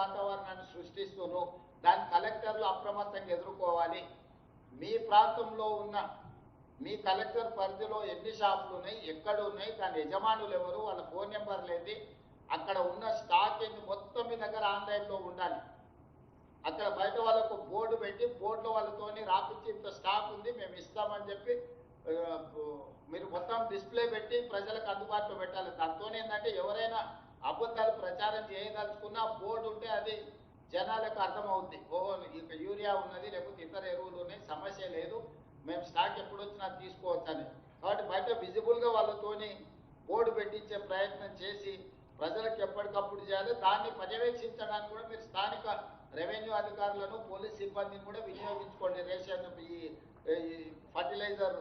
వాతావరణాన్ని సృష్టిస్తున్నారు. దాని కలెక్టర్లు అప్రమత్తంగా ఎదుర్కోవాలి. మీ ప్రాంతంలో ఉన్న మీ కలెక్టర్ పరిధిలో ఎన్ని షాపులు ఉన్నాయి ఎక్కడ ఉన్నాయి దాని యజమానులు ఎవరు వాళ్ళ ఫోన్ నెంబర్లు ఏంటి అక్కడ ఉన్న స్టాక్ ఏంటి మొత్తం మీ దగ్గర ఆన్లైన్లో ఉండాలి. అక్కడ బయట వాళ్ళకు బోర్డు పెట్టి బోర్డులో వాళ్ళతోని రాపించి ఇంత స్టాక్ ఉంది మేము ఇస్తామని చెప్పి మీరు మొత్తం డిస్ప్లే పెట్టి ప్రజలకు అందుబాటులో పెట్టాలి. దాంతో ఏంటంటే ఎవరైనా అబద్ధ ప్రచారం బోర్డు ఉంటే అది జనాలకు అర్థమవుద్ది. ఓహో ఇక యూరియా ఉన్నది లేకపోతే ఇతర ఎరువులు ఉన్నాయి సమస్య లేదు. మేము స్టాక్ ఎప్పుడు వచ్చినా తీసుకోవచ్చని. కాబట్టి బయట విజిబుల్గా వాళ్ళతోని బోర్డు పెట్టించే ప్రయత్నం చేసి ప్రజలకు ఎప్పటికప్పుడు చేయాలి. దాన్ని పర్యవేక్షించడానికి కూడా మీరు స్థానిక రెవెన్యూ అధికారులను పోలీస్ సిబ్బందిని కూడా వినియోగించుకోండి రేషన్ ఈ ఈ ఫర్టిలైజర్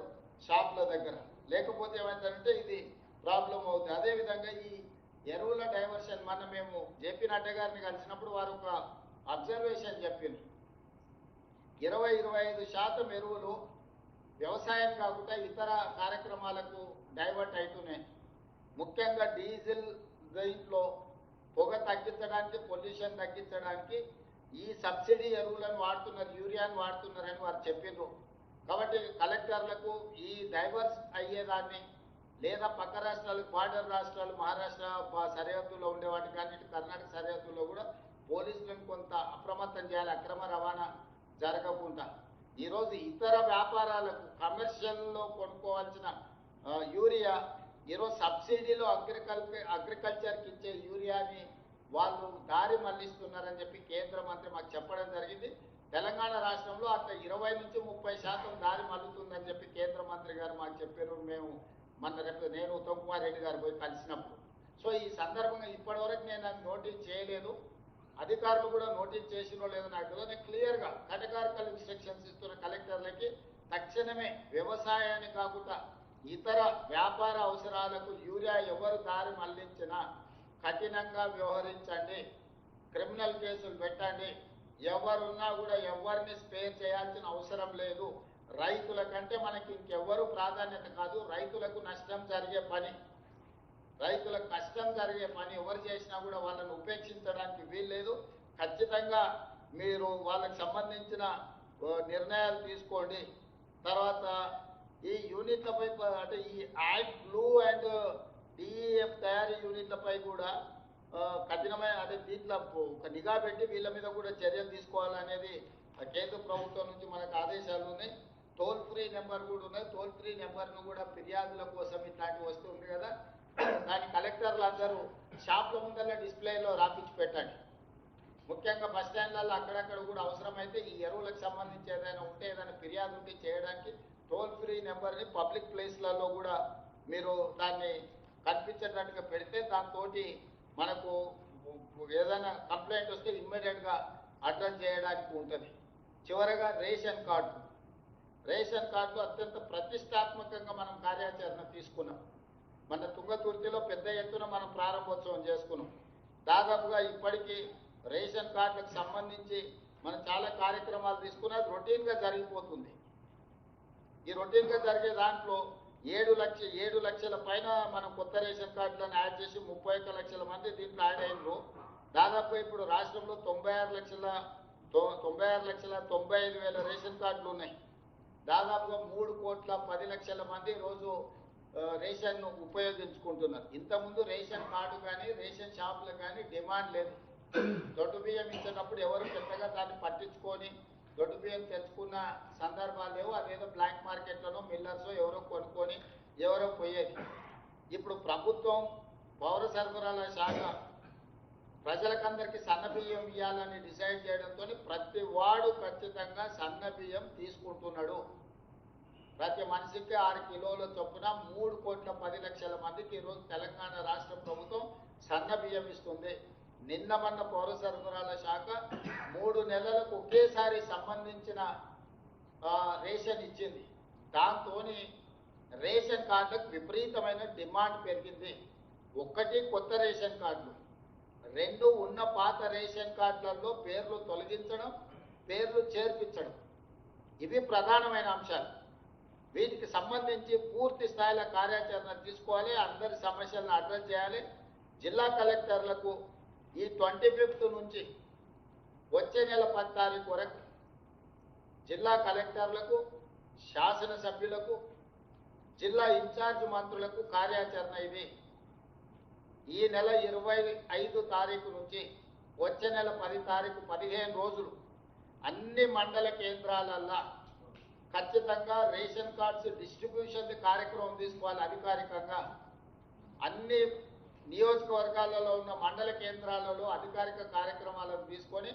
షాప్ల దగ్గర. లేకపోతే ఏమైందంటే ఇది ప్రాబ్లం అవుతుంది అదేవిధంగా ఈ ఎరువుల డైవర్షన్? మొన్న మేము జేపీ నడ్డా గారిని కలిసినప్పుడు వారు ఒక అబ్జర్వేషన్ చెప్పింది ఇరవై ఇరవై ఐదు శాతం ఎరువులు వ్యవసాయం కాకుండా ఇతర కార్యక్రమాలకు డైవర్ట్ అవుతున్నాయి ముఖ్యంగా డీజిల్ దీంట్లో పొగ తగ్గించడానికి పొల్యూషన్ తగ్గించడానికి ఈ సబ్సిడీ ఎరువులను వాడుతున్నారు యూరియాను వాడుతున్నారని వారు చెప్పిండ్రు. కాబట్టి కలెక్టర్లకు ఈ డైవర్స్ అయ్యేదాన్ని లేదా పక్క రాష్ట్రాలు బార్డర్ రాష్ట్రాలు మహారాష్ట్ర ప- సరిహద్దులో ఉండేవాటి కానీ కర్ణాటక సరిహద్దుల్లో కూడా పోలీసులను కొంత అప్రమత్తం చేయాలి అక్రమ రవాణా జరగకుండా. ఈరోజు ఇతర వ్యాపారాలకు కమర్షియల్లో కొనుక్కోవాల్సిన యూరియా ఈరోజు సబ్సిడీలో అగ్రికల్చర్ అగ్రికల్చర్కి ఇచ్చే యూరియాని వాళ్ళు దారి మళ్ళిస్తున్నారని చెప్పి కేంద్ర మంత్రి మాకు చెప్పడం జరిగింది. తెలంగాణ రాష్ట్రంలో అట్లా ఇరవై నుంచి ముప్పై శాతం దారి మల్లుతుందని చెప్పి కేంద్ర మంత్రి గారు మాకు చెప్పారు. మేము మన రేపు నేను ఉత్తమ్ రెడ్డి గారు పోయి కలిసినప్పుడు. సో ఈ సందర్భంగా ఇప్పటివరకు నేను అది నోటీస్ చేయలేదు. అధికారులు కూడా నోటీస్ చేసినో లేదో నాకు తెలియదు. నేను క్లియర్గా కటకారికల్ ఇన్స్ట్రక్షన్స్ ఇస్తున్న కలెక్టర్లకి తక్షణమే వ్యవసాయాన్ని కాకుండా ఇతర వ్యాపార అవసరాలకు యూరియా ఎవరు దారి మళ్ళించినా కఠినంగా వ్యవహరించండి. క్రిమినల్ కేసులు పెట్టండి. ఎవరున్నా కూడా ఎవరిని స్పేర్ చేయాల్సిన అవసరం లేదు. రైతుల కంటే మనకి ఇంకెవ్వరు ప్రాధాన్యత కాదు. రైతులకు నష్టం జరిగే పని. రైతులకు కష్టం జరిగే పని ఎవరు చేసినా కూడా వాళ్ళని ఉపేక్షించడానికి వీల్లేదు. ఖచ్చితంగా మీరు వాళ్ళకి సంబంధించిన నిర్ణయాలు తీసుకోండి. తర్వాత ఈ యూనిట్లపై అంటే ఈ యాడ్ బ్లూ అండ్ డిఈఎఫ్ తయారీ యూనిట్లపై కూడా కఠినమైన అంటే దీంట్లో ఒక నిఘా పెట్టి వీళ్ళ మీద కూడా చర్యలు తీసుకోవాలనేది కేంద్ర ప్రభుత్వం నుంచి మనకు ఆదేశాలు ఉన్నాయి. టోల్ ఫ్రీ నెంబర్ కూడా ఉన్నాయి టోల్ ఫ్రీ నెంబర్ను కూడా ఫిర్యాదుల కోసం ఇట్లాంటివి వస్తుంది కదా. దాని కలెక్టర్లు అందరూ షాప్ల ముందర డిస్ప్లేలో రాపించి పెట్టండి. ముఖ్యంగా బస్ స్టాండ్లలో అక్కడక్కడ కూడా అవసరమైతే ఈ ఎరువులకు సంబంధించి ఏదైనా ఉంటే ఏదైనా ఫిర్యాదు ఉంటే చేయడానికి టోల్ ఫ్రీ నెంబర్ని పబ్లిక్ ప్లేస్లలో కూడా మీరు దాన్ని కనిపించేటట్టుగా పెడితే దాంతో మనకు ఏదైనా కంప్లైంట్ వస్తే ఇమ్మీడియట్గా అడ్రస్ చేయడానికి ఉంటుంది. చివరగా రేషన్ కార్డు. రేషన్ కార్డు అత్యంత ప్రతిష్టాత్మకంగా మనం కార్యాచరణ తీసుకున్నాం. మన తుంగతుర్తిలో పెద్ద ఎత్తున మనం ప్రారంభోత్సవం చేసుకున్నాం. దాదాపుగా ఇప్పటికీ రేషన్ కార్డులకు సంబంధించి మనం చాలా కార్యక్రమాలు తీసుకున్నా. రొటీన్గా జరిగిపోతుంది. ఈ రొటీన్గా జరిగే దాంట్లో ఏడు లక్ష ఏడు లక్షల పైన మనం కొత్త రేషన్ కార్డులను యాడ్ చేసి ముప్పై ఒక్క లక్షల మంది దీంట్లో యాడ్ అయినరు. దాదాపు ఇప్పుడు రాష్ట్రంలో తొంభై ఆరు లక్షల తొంభై ఆరు లక్షల తొంభై ఐదు వేల రేషన్ కార్డులు ఉన్నాయి. దాదాపుగా మూడు కోట్ల పది లక్షల మంది రోజు రేషన్ ఉపయోగించుకుంటున్నారు. ఇంతకుముందు రేషన్ కార్డు కానీ రేషన్ షాపులు కానీ డిమాండ్ లేదు. దొడ్డు బియ్యం ఇచ్చేటప్పుడు ఎవరు పెద్దగా దాన్ని పట్టించుకొని దొడ్డు బియ్యం తెచ్చుకున్న సందర్భాలు లేవు. అదేదో బ్లాక్ మార్కెట్లోనో మిల్లర్స్ ఎవరో కొనుక్కొని ఎవరో పోయేది ఇప్పుడు ప్రభుత్వం పౌర సరఫరాల శాఖ ప్రజలకందరికీ సన్న బియ్యం ఇవ్వాలని డిసైడ్ చేయడంతో ప్రతి వాడు ఖచ్చితంగా సన్న బియ్యం తీసుకుంటున్నాడు. ప్రతి మనిషికి ఆరు కిలోల చొప్పున మూడు కోట్ల పది లక్షల మందికి ఈరోజు తెలంగాణ రాష్ట్ర ప్రభుత్వం సన్న బియ్యం ఇస్తుంది. నిన్న మొన్న పౌర సరఫరాల శాఖ మూడు నెలలకు ఒకేసారి సంబంధించిన రేషన్ ఇచ్చింది. దాంతో రేషన్ కార్డులకు విపరీతమైన డిమాండ్ పెరిగింది. ఒక్కటి కొత్త రేషన్ కార్డులు. రెండు ఉన్న పాత రేషన్ కార్డులలో పేర్లు తొలగించడం పేర్లు చేర్పించడం. ఇవి ప్రధానమైన అంశాలు. వీటికి సంబంధించి పూర్తి స్థాయిలో కార్యాచరణ తీసుకోవాలి అందరి సమస్యలను అడ్రస్ చేయాలి. జిల్లా కలెక్టర్లకు ఈ ట్వంటీ ఫిఫ్త్ నుంచి వచ్చే నెల పది తారీఖు వరకు జిల్లా కలెక్టర్లకు శాసనసభ్యులకు జిల్లా ఇన్ఛార్జ్ మంత్రులకు కార్యాచరణ ఇది ఈ నెల ఇరవై ఐదు తారీఖు నుంచి వచ్చే నెల పది తారీఖు పదిహేను రోజులు అన్ని మండల కేంద్రాలల్లా ఖచ్చితంగా రేషన్ కార్డ్స్ డిస్ట్రిబ్యూషన్ కార్యక్రమం తీసుకోవాలి అధికారికంగా. అన్ని నియోజకవర్గాలలో ఉన్న మండల కేంద్రాలలో అధికారిక కార్యక్రమాలను తీసుకొని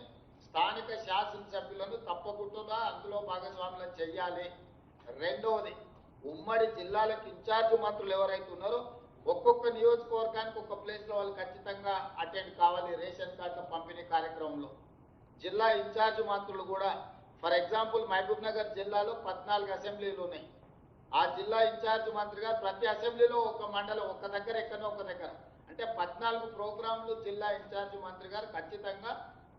స్థానిక శాసనసభ్యులను తప్పకుండా అందులో భాగస్వాములను చెయ్యాలి. రెండవది ఉమ్మడి జిల్లాలకు ఇన్ఛార్జ్ మంత్రులు ఎవరైతే ఉన్నారో ఒక్కొక్క నియోజకవర్గానికి ఒక ప్లేస్లో వాళ్ళు ఖచ్చితంగా అటెండ్ కావాలి రేషన్ కార్డుల పంపిణీ కార్యక్రమంలో. జిల్లా ఇన్ఛార్జ్ మంత్రులు కూడా ఫర్ ఎగ్జాంపుల్ మహబూబ్ నగర్ జిల్లాలో పద్నాలుగు అసెంబ్లీలు ఉన్నాయి. ఆ జిల్లా ఇన్ఛార్జ్ మంత్రి గారు ప్రతి అసెంబ్లీలో ఒక మండలం ఒక దగ్గర ఎక్కడో ఒక దగ్గర. అంటే పద్నాలుగు ప్రోగ్రాంలు జిల్లా ఇన్ఛార్జ్ మంత్రి గారు ఖచ్చితంగా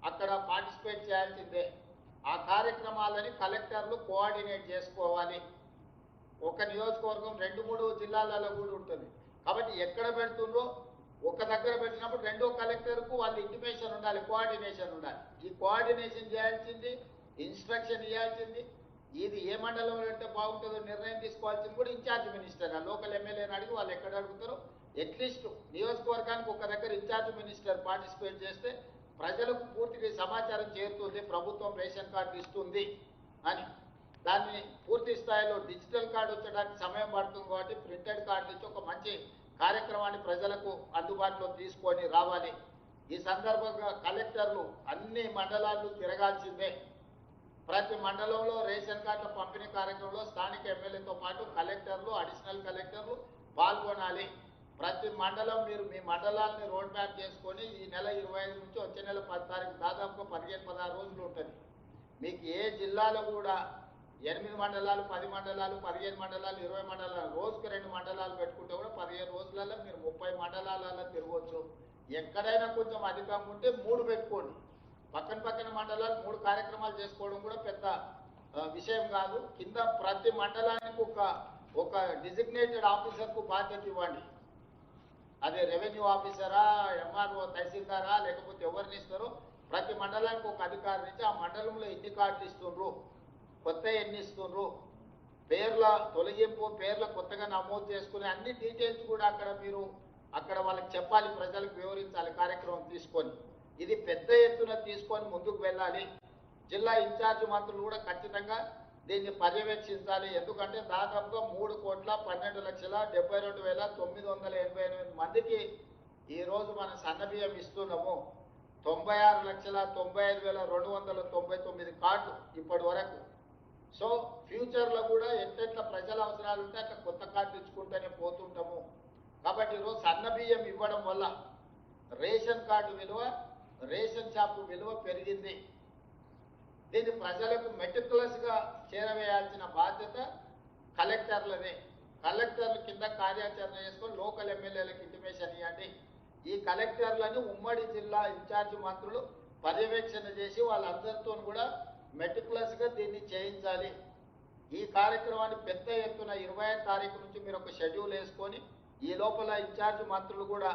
అక్కడ పార్టిసిపేట్ చేయాల్సిందే. ఆ కార్యక్రమాలని కలెక్టర్లు కోఆర్డినేట్ చేసుకోవాలి. ఒక నియోజకవర్గం రెండు మూడు జిల్లాలలో కూడా ఉంటుంది. కాబట్టి ఎక్కడ పెడుతుండ్రో ఒక దగ్గర పెట్టినప్పుడు రెండో కలెక్టర్కు వాళ్ళు ఇంటిమేషన్ ఉండాలి కోఆర్డినేషన్ ఉండాలి. ఈ కోఆర్డినేషన్ చేయాల్సింది ఇన్స్ట్రక్షన్ ఇవ్వాల్సింది. ఇది ఏ మండలంలో అంటే బాగుంటుందో నిర్ణయం తీసుకోవాల్సింది కూడా ఇన్ఛార్జ్ మినిస్టర్ ఆ లోకల్ ఎమ్మెల్యేని అడిగి వాళ్ళు ఎక్కడ అడుగుతారో అట్లీస్ట్ నియోజకవర్గానికి ఒక దగ్గర ఇన్ఛార్జ్ మినిస్టర్ పార్టిసిపేట్ చేస్తే ప్రజలకు పూర్తిగా సమాచారం చేరుతుంది ప్రభుత్వం రేషన్ కార్డు ఇస్తుంది అని. దాన్ని పూర్తి స్థాయిలో డిజిటల్ కార్డు వచ్చడానికి సమయం పడుతుంది కాబట్టి ప్రింటెడ్ కార్డు నుంచి ఒక మంచి కార్యక్రమాన్ని ప్రజలకు అందుబాటులో తీసుకొని రావాలి. ఈ సందర్భంగా కలెక్టర్లు అన్ని మండలాలు తిరగాల్సిందే. ప్రతి మండలంలో రేషన్ కార్డుల పంపిణీ కార్యక్రమంలో స్థానిక ఎమ్మెల్యేతో పాటు కలెక్టర్లు అడిషనల్ కలెక్టర్లు పాల్గొనాలి. ప్రతి మండలం మీరు మీ మండలాన్ని రోడ్ మ్యాప్ చేసుకొని ఈ నెల ఇరవై ఐదు నుంచి వచ్చే నెల పది తారీఖు దాదాపుగా పదిహేను పదహారు రోజులు ఉంటుంది. మీకు ఏ జిల్లాలో కూడా ఎనిమిది మండలాలు పది మండలాలు పదిహేను మండలాలు ఇరవై మండలాలు రోజుకు రెండు మండలాలు పెట్టుకుంటే కూడా పదిహేను రోజులలో మీరు ముప్పై మండలాలలో తిరగవచ్చు ఎక్కడైనా కొంచెం అధికంగా ఉంటే మూడు పెట్టుకోండి. పక్కన పక్కన మండలాలు మూడు కార్యక్రమాలు చేసుకోవడం కూడా పెద్ద విషయం కాదు. కింద ప్రతి మండలానికి ఒక ఒక డిజిగ్నేటెడ్ ఆఫీసర్కు బాధ్యత ఇవ్వండి. అదే రెవెన్యూ ఆఫీసరా ఎంఆర్ఓ తహసీల్దారా లేకపోతే ఎవరిని ఇస్తారో ప్రతి మండలానికి ఒక అధికారి నుంచి ఆ మండలంలో ఎన్ని కార్డులు ఇస్తుండ్రు కొత్త ఎన్ని ఇస్తుండ్రు పేర్ల తొలగింపు పేర్ల కొత్తగా నమోదు చేసుకునే అన్ని డీటెయిల్స్ కూడా అక్కడ మీరు అక్కడ వాళ్ళకి చెప్పాలి ప్రజలకు వివరించాలి కార్యక్రమం తీసుకొని. ఇది పెద్ద ఎత్తున తీసుకొని ముందుకు వెళ్ళాలి. జిల్లా ఇన్ఛార్జ్ మంత్రులు కూడా ఖచ్చితంగా దీన్ని పర్యవేక్షించాలి. ఎందుకంటే దాదాపుగా మూడు కోట్ల పన్నెండు లక్షల డెబ్బై రెండు వేల తొమ్మిది వందల ఎనభై ఎనిమిది మందికి ఈరోజు మనం సన్నబియ్యం ఇస్తున్నాము. తొంభై ఆరు లక్షల తొంభై ఐదు వేల రెండు వందల తొంభై తొమ్మిది కార్డు ఇప్పటి వరకు. సో ఫ్యూచర్లో కూడా ఎట్టెట్ల ప్రజల అవసరాలు ఉంటే అట్లా కొత్త కార్డు ఇచ్చుకుంటూనే పోతుంటాము. కాబట్టి ఈరోజు సన్న బియ్యం ఇవ్వడం వల్ల రేషన్ కార్డు విలువ రేషన్ షాపు విలువ పెరిగింది. దీన్ని ప్రజలకు మెటికులస్గా చేరవేయాల్సిన బాధ్యత కలెక్టర్లదే. కలెక్టర్ల కింద కార్యాచరణ చేసుకొని లోకల్ ఎమ్మెల్యేలకు ఇంటిమేషన్ ఇవ్వండి ఈ కలెక్టర్లను ఉమ్మడి జిల్లా ఇన్ఛార్జ్ మంత్రులు పర్యవేక్షణ చేసి వాళ్ళందరితో కూడా మెటికులస్గా దీన్ని చేయించాలి. ఈ కార్యక్రమాన్ని పెద్ద ఎత్తున ఇరవై తారీఖు నుంచి మీరు ఒక షెడ్యూల్ వేసుకొని ఈ లోపల ఇన్ఛార్జ్ మంత్రులు కూడా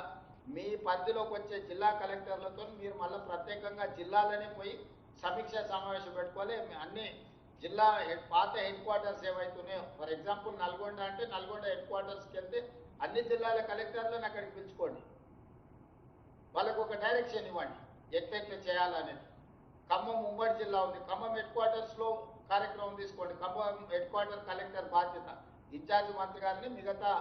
మీ పరిధిలోకి వచ్చే జిల్లా కలెక్టర్లతో మీరు మళ్ళీ ప్రత్యేకంగా జిల్లాలోనే పోయి సమీక్ష సమావేశం పెట్టుకోవాలి. అన్ని జిల్లా పాత హెడ్ క్వార్టర్స్ ఏవైతున్నాయో ఫర్ ఎగ్జాంపుల్ నల్గొండ అంటే నల్గొండ హెడ్ క్వార్టర్స్కి వెళ్తే అన్ని జిల్లాల కలెక్టర్లను అక్కడికి పిలుచుకోండి. వాళ్ళకు ఒక డైరెక్షన్ ఇవ్వండి. ఎట్లెట్లు చేయాలనేది. ఖమ్మం ఉమ్మడి జిల్లా ఉంది. ఖమ్మం హెడ్ క్వార్టర్స్లో కార్యక్రమం తీసుకోండి. ఖమ్మం హెడ్ క్వార్టర్ కలెక్టర్ బాధ్యత. ఇన్ఛార్జ్ మంత్రి గారిని మిగతా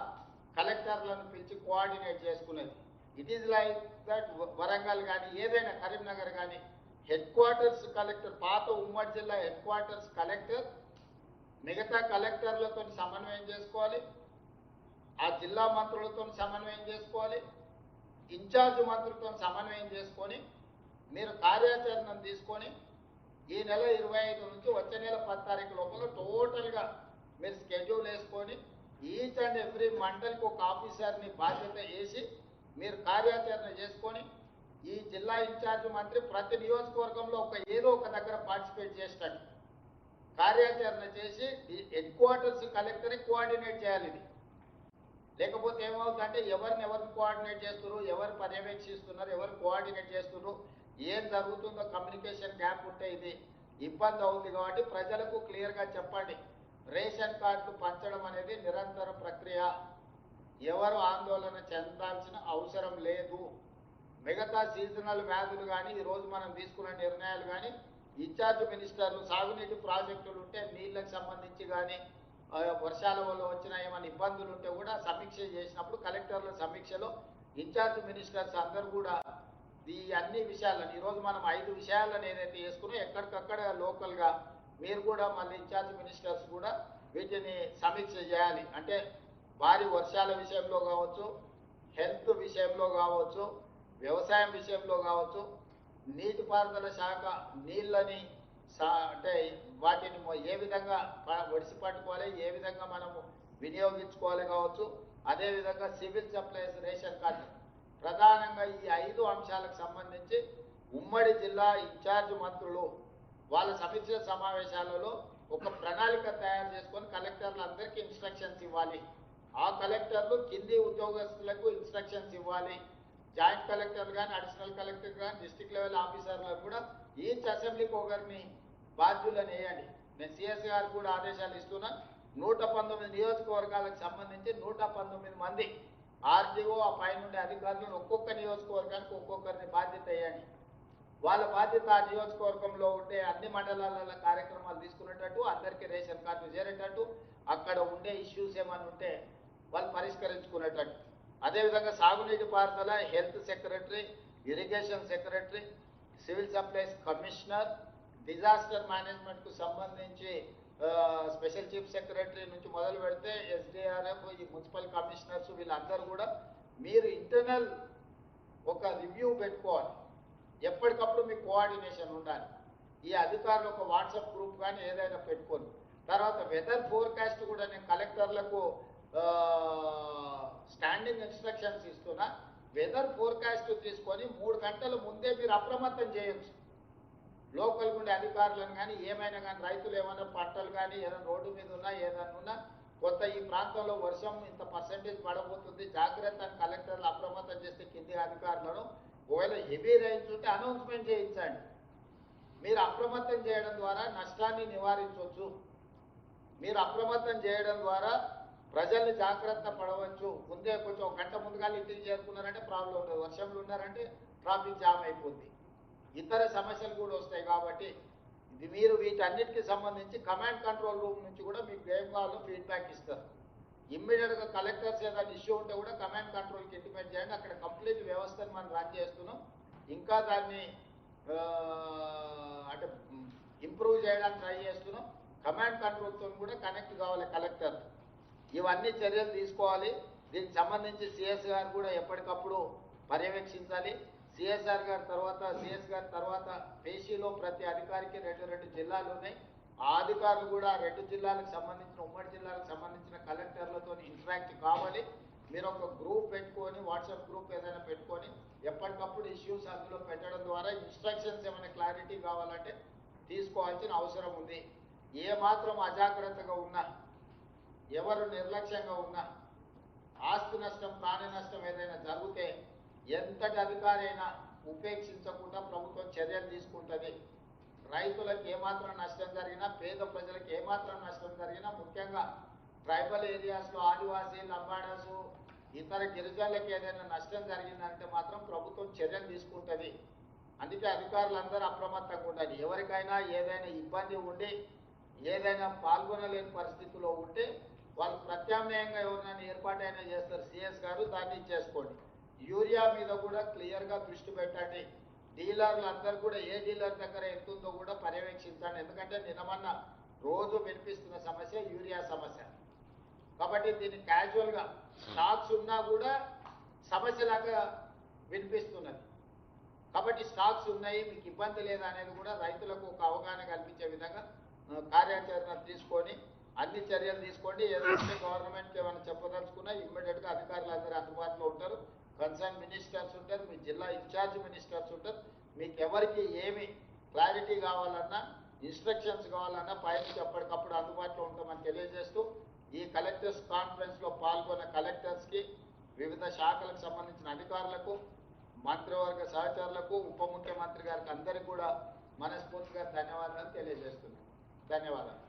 కలెక్టర్లను పిలిచి కోఆర్డినేట్ చేసుకునేది. It is like that Warangal కానీ ఏదైనా కరీంనగర్ కానీ హెడ్ క్వార్టర్స్ కలెక్టర్ పాత ఉమ్మడి జిల్లా హెడ్ క్వార్టర్స్ కలెక్టర్ మిగతా కలెక్టర్లతో సమన్వయం చేసుకోవాలి. ఆ జిల్లా మంత్రులతో సమన్వయం చేసుకోవాలి. ఇన్ఛార్జ్ మంత్రులతో సమన్వయం చేసుకొని మీరు కార్యాచరణను తీసుకొని ఈ నెల ఇరవై ఐదు నుంచి వచ్చే నెల పది తారీఖు లోపల టోటల్గా మీరు స్కెడ్యూల్ వేసుకొని ఈచ్ అండ్ ఎవ్రీ మండలికి ఒక ఆఫీసర్ని బాధ్యత వేసి మీరు కార్యాచరణ చేసుకొని ఈ జిల్లా ఇన్ఛార్జ్ మంత్రి ప్రతి నియోజకవర్గంలో ఒక ఏదో ఒక దగ్గర పార్టిసిపేట్ చేస్తాడు. కార్యాచరణ చేసి హెడ్ క్వార్టర్స్ కలెక్టర్ని కోఆర్డినేట్ చేయాలి ఇది. లేకపోతే ఏమవుతుందంటే ఎవరిని ఎవరిని కోఆర్డినేట్ చేస్తున్నారు ఎవరు పర్యవేక్షిస్తున్నారు ఎవరు కోఆర్డినేట్ చేస్తున్నారు ఏం జరుగుతుందో కమ్యూనికేషన్ గ్యాప్ ఉంటే ఇది ఇబ్బంది అవుతుంది కాబట్టి ప్రజలకు క్లియర్గా చెప్పండి. రేషన్ కార్డులు పంచడం అనేది నిరంతర ప్రక్రియ. ఎవరు ఆందోళన చెందాల్సిన అవసరం లేదు. మిగతా సీజనల్ వ్యాధులు కానీ ఈరోజు మనం తీసుకున్న నిర్ణయాలు కానీ ఇన్ఛార్జ్ మినిస్టర్లు సాగునీటి ప్రాజెక్టులు ఉంటే నీళ్ళకి సంబంధించి కానీ వర్షాల వల్ల వచ్చిన ఏమైనా ఇబ్బందులు ఉంటే కూడా సమీక్ష చేసినప్పుడు కలెక్టర్ల సమీక్షలో ఇన్ఛార్జ్ మినిస్టర్స్ అందరూ కూడా ఈ అన్ని విషయాలను ఈరోజు మనం ఐదు విషయాలను ఏదైతే వేసుకున్నా ఎక్కడికక్కడ లోకల్గా మీరు కూడా మళ్ళీ ఇన్ఛార్జ్ మినిస్టర్స్ కూడా వీటిని సమీక్ష చేయాలి. అంటే భారీ వర్షాల విషయంలో కావచ్చు హెల్త్ విషయంలో కావచ్చు వ్యవసాయం విషయంలో కావచ్చు నీటిపారుదల శాఖ నీళ్ళని అంటే వాటిని ఏ విధంగా ప- ఒడిసి పట్టుకోవాలి ఏ విధంగా మనము వినియోగించుకోవాలి కావచ్చు అదేవిధంగా సివిల్ సప్లైస్ రేషన్ కార్డు ప్రధానంగా ఈ ఐదు అంశాలకు సంబంధించి ఉమ్మడి జిల్లా ఇన్ఛార్జ్ మంత్రులు వాళ్ళ సమీక్ష సమావేశాలలో ఒక ప్రణాళిక తయారు చేసుకొని కలెక్టర్లందరికీ ఇన్స్ట్రక్షన్స్ ఇవ్వాలి. ఆ కలెక్టర్లు కింది ఉద్యోగస్తులకు ఇన్స్ట్రక్షన్స్ ఇవ్వాలి. జాయింట్ కలెక్టర్ కానీ అడిషనల్ కలెక్టర్ కానీ డిస్టిక్ లెవెల్ ఆఫీసర్లకు కూడా ఈచ్ అసెంబ్లీకి ఒకరిని బాధ్యులను వేయండి. నేను సిఎస్ గారు కూడా ఆదేశాలు ఇస్తున్నా నూట పంతొమ్మిది నియోజకవర్గాలకు సంబంధించి నూట పంతొమ్మిది మంది ఆర్డీఓ ఆ పైనుండే అధికారులను ఒక్కొక్క నియోజకవర్గానికి ఒక్కొక్కరిని బాధ్యత వేయండి వాళ్ళ బాధ్యత ఆ నియోజకవర్గంలో ఉండే అన్ని మండలాల కార్యక్రమాలు తీసుకునేటట్టు అందరికీ రేషన్ కార్డు చేరేటట్టు అక్కడ ఉండే ఇష్యూస్ ఏమైనా ఉంటే వాళ్ళు పరిష్కరించుకునేటట్టు. అదేవిధంగా సాగునీటి పారుదల health secretary irrigation secretary civil supplies commissioner disaster మేనేజ్మెంట్కు సంబంధించి స్పెషల్ చీఫ్ సెక్రటరీ నుంచి మొదలు పెడితే ఎస్డిఆర్ఎఫ్ ఈ మున్సిపల్ కమిషనర్స్ వీళ్ళందరూ కూడా మీరు ఇంటర్నల్ ఒక రివ్యూ పెట్టుకోవాలి. ఎప్పటికప్పుడు మీ కోఆర్డినేషన్ ఉండాలి. ఈ అధికారులు ఒక వాట్సాప్ గ్రూప్ కానీ ఏదైనా పెట్టుకోండి. తర్వాత వెదర్ ఫోర్కాస్ట్ కూడా నేను కలెక్టర్లకు స్టాండింగ్ ఇన్స్ట్రక్షన్స్ ఇస్తున్నా. వెదర్ ఫోర్కాస్ట్ తీసుకొని మూడు గంటల ముందే మీరు అప్రమత్తం చేయొచ్చు. లోకల్ ఉండే అధికారులను కానీ ఏమైనా కానీ రైతులు ఏమైనా పంటలు కానీ ఏదైనా రోడ్డు మీద ఉన్నా ఏదైనా ఉన్నా కొత్త ఈ ప్రాంతంలో వర్షం ఇంత పర్సెంటేజ్ పడబోతుంది జాగ్రత్త అని కలెక్టర్లు అప్రమత్తం చేస్తే కింది అధికారులను ఒకవేళ హెవీ రైన్స్ ఉంటే అనౌన్స్మెంట్ చేయించండి. మీరు అప్రమత్తం చేయడం ద్వారా నష్టాన్ని నివారించవచ్చు. మీరు అప్రమత్తం చేయడం ద్వారా ప్రజల్ని జాగ్రత్త పడవచ్చు. ముందే కొంచెం గంట ముందుగా ఇంటికి చేరుకున్నారంటే ప్రాబ్లం ఉండదు. వర్షంలో ఉన్నారంటే ట్రాఫిక్ జామ్ అయిపోద్ది. ఇతర సమస్యలు కూడా వస్తాయి కాబట్టి ఇది మీరు వీటన్నిటికి సంబంధించి కమాండ్ కంట్రోల్ రూమ్ నుంచి కూడా మీకు ఏం కావాలో ఫీడ్బ్యాక్ ఇస్తారు ఇమ్మీడియట్గా కలెక్టర్స్ ఏదైనా ఇష్యూ ఉంటే కూడా కమాండ్ కంట్రోల్కి ఇంటిమేట్ చేయండి. అక్కడ కంప్లీట్ వ్యవస్థను మనం రన్ చేస్తున్నాం. ఇంకా దాన్ని అంటే ఇంప్రూవ్ చేయడానికి ట్రై చేస్తున్నాం. కమాండ్ కంట్రోల్తో కూడా కనెక్ట్ కావాలి కలెక్టర్ ఇవన్నీ చర్యలు తీసుకోవాలి. దీనికి సంబంధించి సిఎస్ గారు కూడా ఎప్పటికప్పుడు పర్యవేక్షించాలి. సిఎస్ఆర్ గారి తర్వాత సిఎస్ గారి తర్వాత పేషీలో ప్రతి అధికారికి రెండు రెండు జిల్లాలు ఉన్నాయి. ఆ అధికారులు కూడా రెండు జిల్లాలకు సంబంధించిన ఉమ్మడి జిల్లాలకు సంబంధించిన కలెక్టర్లతో ఇంటరాక్ట్ కావాలి. మీరు ఒక గ్రూప్ పెట్టుకొని వాట్సాప్ గ్రూప్ ఏదైనా పెట్టుకొని ఎప్పటికప్పుడు ఇష్యూస్ అందులో పెట్టడం ద్వారా ఇన్స్ట్రక్షన్స్ ఏమైనా క్లారిటీ కావాలంటే తీసుకోవాల్సిన అవసరం ఉంది. ఏ మాత్రం అజాగ్రత్తగా ఉన్నా ఎవరు నిర్లక్ష్యంగా ఉన్నా ఆస్తి నష్టం ప్రాణ నష్టం ఏదైనా జరిగితే ఎంతటి అధికారైనా ఉపేక్షించకుండా ప్రభుత్వం చర్యలు తీసుకుంటుంది. రైతులకు ఏమాత్రం నష్టం జరిగినా పేద ప్రజలకు ఏమాత్రం నష్టం జరిగినా ముఖ్యంగా ట్రైబల్ ఏరియాస్లో ఆదివాసీ లంబాడాసు ఇతర గిరిజనులకు ఏదైనా నష్టం జరిగిందంటే మాత్రం ప్రభుత్వం చర్యలు తీసుకుంటుంది. అందుకే అధికారులందరూ అప్రమత్తంగా ఉండాలి. ఎవరికైనా ఏదైనా ఇబ్బంది ఉండి ఏదైనా పాల్గొనలేని పరిస్థితిలో ఉంటే వాళ్ళు ప్రత్యామ్నాయంగా ఎవరినైనా ఏర్పాటైనా చేస్తారు. సిఎస్ గారు దాన్ని చేసుకోండి. యూరియా మీద కూడా క్లియర్గా దృష్టి పెట్టండి. డీలర్లు అందరూ కూడా ఏ డీలర్ దగ్గర ఎంతుందో కూడా పర్యవేక్షించండి. ఎందుకంటే నిన్నమన్న రోజు వినిపిస్తున్న సమస్య యూరియా సమస్య. కాబట్టి దీన్ని క్యాజువల్గా స్టాక్స్ ఉన్నా కూడా సమస్యలాగా వినిపిస్తున్నది. కాబట్టి స్టాక్స్ ఉన్నాయి మీకు ఇబ్బంది లేదా అనేది కూడా రైతులకు ఒక అవగాహన కల్పించే విధంగా కార్యాచరణ తీసుకొని అన్ని చర్యలు తీసుకోండి. ఏదైతే గవర్నమెంట్కి ఏమైనా చెప్పదలుచుకున్నా ఇమ్మీడియట్గా అధికారులు అందరూ అందుబాటులో ఉంటారు. కన్సర్న్ మినిస్టర్స్ ఉంటారు మీ జిల్లా ఇన్ఛార్జ్ మినిస్టర్స్ ఉంటారు. మీకు ఎవరికి ఏమి క్లారిటీ కావాలన్నా ఇన్స్ట్రక్షన్స్ కావాలన్నా పైనుంచి ఎప్పటికప్పుడు అందుబాటులో ఉంటామని తెలియజేస్తూ ఈ కలెక్టర్స్ కాన్ఫరెన్స్లో పాల్గొన్న కలెక్టర్స్కి వివిధ శాఖలకు సంబంధించిన అధికారులకు మంత్రివర్గ సహచరులకు ఉప ముఖ్యమంత్రి గారికి అందరికీ కూడా మనస్ఫూర్తిగా ధన్యవాదాలు తెలియజేస్తున్నాను. ధన్యవాదాలు.